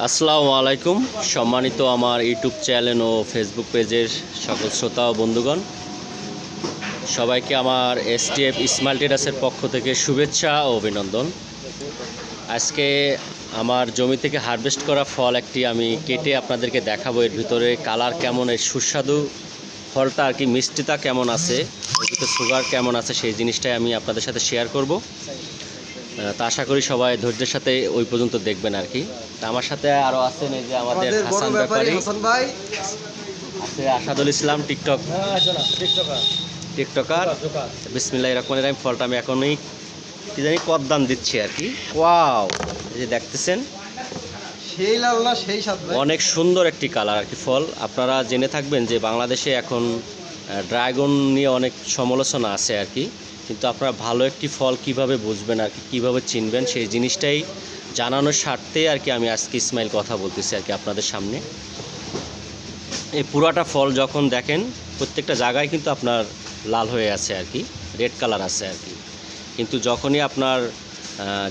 আসসালামু আলাইকুম। সম্মানিত আমার ইউটিউব চ্যানেল ও ফেসবুক পেজের সকল শ্রোতা ও বন্ধুগণ। সবাইকে আমার এসটিএফ ইসমাইল টেরাসের পক্ষ থেকে শুভেচ্ছা ও অভিনন্দন। আজকে আমার জমি থেকে হারভেস্ট করা ফল একটি আমি কেটে আপনাদেরকে দেখাবো। এর ভিতরে কালার কেমন, এর সুস্বাদু ফলটা আর কি মিষ্টিতা কেমন আছে, এর সুগার কেমন আছে, সেই জিনিসটাই আমি আপনাদের সাথে শেয়ার করব। তা আশা করি সবাই ধৈর্যের সাথে ওই পর্যন্ত দেখবেন আর কি। তা আমার সাথে আরও আছেন এই যে আমাদের হাসান ব্যাপারী হাসান ভাই। আছে আসাদুল ইসলাম টিকটক। টিকটকার। বিসমিল্লাহ রহমানির রহিম ফলটা আমি এখনই কি জানি কদ্দান দিচ্ছি আর কি। ওয়াও। এই যে দেখতেছেন সেই লাল না সেই স্বাদ ভাই। অনেক সুন্দর একটি কালার আর কি ফল। আপনারা জেনে থাকবেন যে বাংলাদেশে এখন ড্রাগন নিয়ে অনেক সমালোচনা আছে আর কি। কিন্তু আপনারা ভালো একটি ফল কীভাবে বুঝবেন আর কি কীভাবে চিনবেন, সেই জিনিসটাই জানানোর স্বার্থে আর কি আমি আজকে ইসমাইল কথা বলতেছি আর কি আপনাদের সামনে। এই পুরাটা ফল যখন দেখেন, প্রত্যেকটা জায়গায় কিন্তু আপনার লাল হয়ে আছে আর কি, রেড কালার আছে আর কি। কিন্তু যখনই আপনার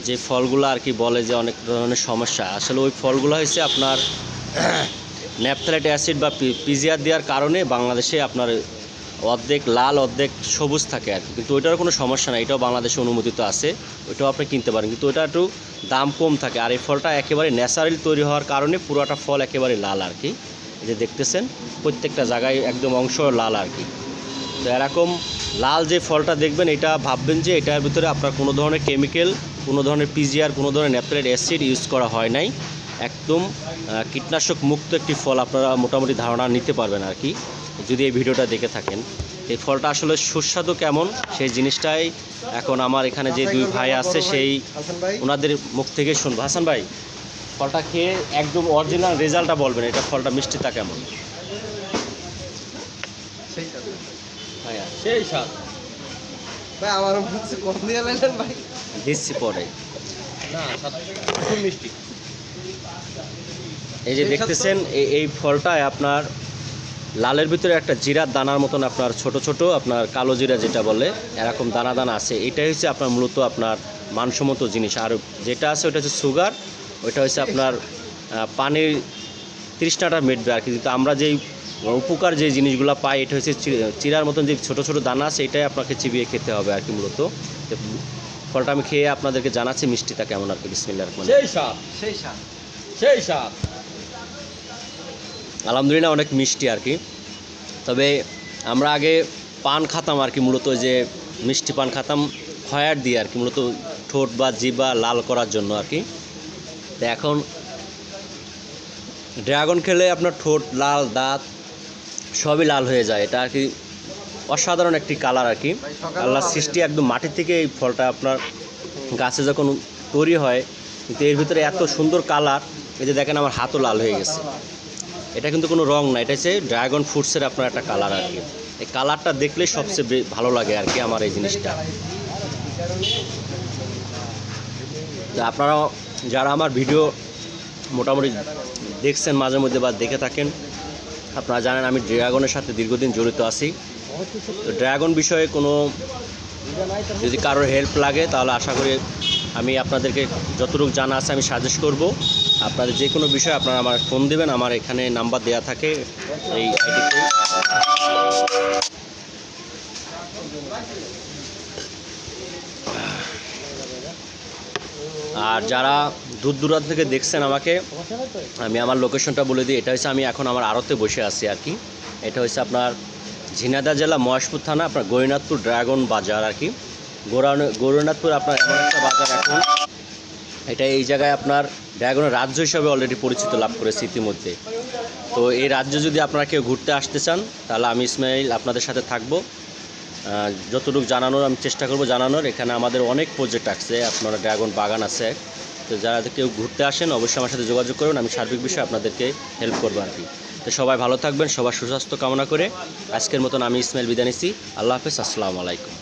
যে ফলগুলো আর কি বলে যে অনেক ধরনের সমস্যা, আসলে ওই ফলগুলো হয়েছে আপনার ন্যাপথালাইট অ্যাসিড বা পিজিআর দেওয়ার কারণে বাংলাদেশে আপনার অর্ধেক লাল, অর্ধেক সবুজ থাকে আর কিন্তু ওইটার কোনো সমস্যা নাই, এটাও বাংলাদেশে অনুমোদিত আছে, ওইটাও আপনি কিনতে পারেন। কিন্তু ওইটা একটু দাম কম থাকে আর এই ফলটা একেবারে ন্যাচারাল তৈরি হওয়ার কারণে পুরোটা ফল একেবারে লাল আর কি। এই যে দেখতেছেন, প্রত্যেকটা জায়গায় একদম অংশ লাল আর কি। তো এরকম লাল যে ফলটা দেখবেন, এটা ভাববেন যে এটার ভিতরে আপনার কোনো ধরনের কেমিক্যাল, কোনো ধরনের পিজিআর, কোনো ধরনের ন্যাপথেলাইট অ্যাসিড ইউজ করা হয় নাই। একদম কীটনাশক মুক্ত একটি ফল আপনারা মোটামুটি ধারণা নিতে পারবেন আর কি। যদি এই ভিডিওটা দেখে থাকেন এই ফলটা আসলে সুস্বাদু কেমন সেই জিনিসটাই এখন আমার এখানে যে দুই ভাই আছে সেই ওনাদের মুখ থেকে শুনব। হাসান ভাই ফলটা খেয়ে একদম অরিজিনাল রেজাল্টটা বলবেন এটা ফলটা মিষ্টিটা কেমন? সেই স্বাদ ভাইয়া সেই স্বাদ। ভাই আমার হচ্ছে কম দিয়ে লাইলেন ভাই। দিচ্ছি পরে। না খুব মিষ্টি। এই যে দেখতেছেন এই এই ফলটায় আপনার লালের ভিতরে একটা জিরার দানার মতন আপনার ছোট ছোট, আপনার কালো জিরা যেটা বলে, এরকম দানা দানা আছে। এটাই হচ্ছে আপনার মূলত আপনার মানসম্মত জিনিস। আর যেটা আছে ওটা হচ্ছে সুগার, ওইটা হচ্ছে আপনার পানির তৃষ্ণাটা মেটবে আর কি। কিন্তু আমরা যেই উপকার যে জিনিসগুলো পাই, এটা হচ্ছে চিরার মতন যে ছোট ছোট দানা আছে, এটাই আপনাকে চিবিয়ে খেতে হবে আর কি মূলত। ফলটা আমি খেয়ে আপনাদেরকে জানাচ্ছি, মিষ্টিটা কেমন আর কি বিসমিল্লা সেই স্বাদ সেই স্বাদ সেই স্বাদ। আলহামদুলিল্লাহ অনেক মিষ্টি আর কি। তবে আমরা আগে পান খাতাম আর কি, মূলত যে মিষ্টি পান খাতাম, খয়ার দিয়ে আর কি, মূলত ঠোঁট বা জিবা লাল করার জন্য আর কি। তো এখন ড্রাগন খেলে আপনার ঠোঁট লাল, দাঁত সবই লাল হয়ে যায়। এটা আর কি অসাধারণ একটি কালার আর কি। আল্লাহ সৃষ্টি একদম মাটি থেকে এই ফলটা আপনার গাছে যখন তৈরি হয়, কিন্তু এর ভিতরে এত সুন্দর কালার, এই যে দেখেন আমার হাতও লাল হয়ে গেছে। এটা কিন্তু কোনো রং না, এটা হচ্ছে ড্রাগন ফ্রুটসের আপনার একটা কালার আর কি। এই কালারটা দেখলে সবচেয়ে ভালো লাগে আর কি আমার এই জিনিসটা। তো আপনারা যারা আমার ভিডিও মোটামুটি দেখছেন মাঝে মধ্যে বা দেখে থাকেন, আপনারা জানেন আমি ড্রাগনের সাথে দীর্ঘদিন জড়িত আছি। তো ড্রাগন বিষয়ে কোনো যদি কারোর হেল্প লাগে, তাহলে আশা করি আমি আপনাদেরকে যতটুকু জানা আছে আমি সাজেস্ট করব। আপনাদের যে কোনো বিষয়ে আপনারা আমার ফোন দেবেন, আমার এখানে নাম্বার দেওয়া থাকে এই আইডিতে আর যারা দূর দূরান্ত থেকে দেখছেন আমাকে, আমি আমার লোকেশনটা বলে দিই, এটা হচ্ছে আমি এখন আমার আড়তে বসে আছি আর কি। এটা হচ্ছে আপনার ঝিনাদা জেলা মহেশপুর থানা, আপনার গৌরীনাথপুর ড্রাগন বাজার আর কি। গৌরান- গৌরীনাথপুর আপনার এমন একটা বাজার এখন। এটা এই জায়গায় আপনার ড্রাগনের রাজ্য হিসাবে অলরেডি পরিচিত লাভ করেছে ইতিমধ্যে। তো এই রাজ্য যদি আপনারা কেউ ঘুরতে আসতে চান, তাহলে আমি ইসমাইল আপনাদের সাথে থাকব। যতটুকু জানানোর আমি চেষ্টা করব জানানোর। এখানে আমাদের অনেক প্রজেক্ট আছে, আপনারা ড্রাগন বাগান আছে। তো যারা কেউ ঘুরতে আসেন, অবশ্যই আমার সাথে যোগাযোগ করুন, আমি সার্বিক বিষয়ে আপনাদেরকে হেল্প করব আর কি। তো সবাই ভালো থাকবেন, সবার সুস্বাস্থ্য কামনা করে। আজকের মতন আমি ইসমাইল বিদায় নিচ্ছি। আল্লাহ হাফেজ, আসসালামু আলাইকুম।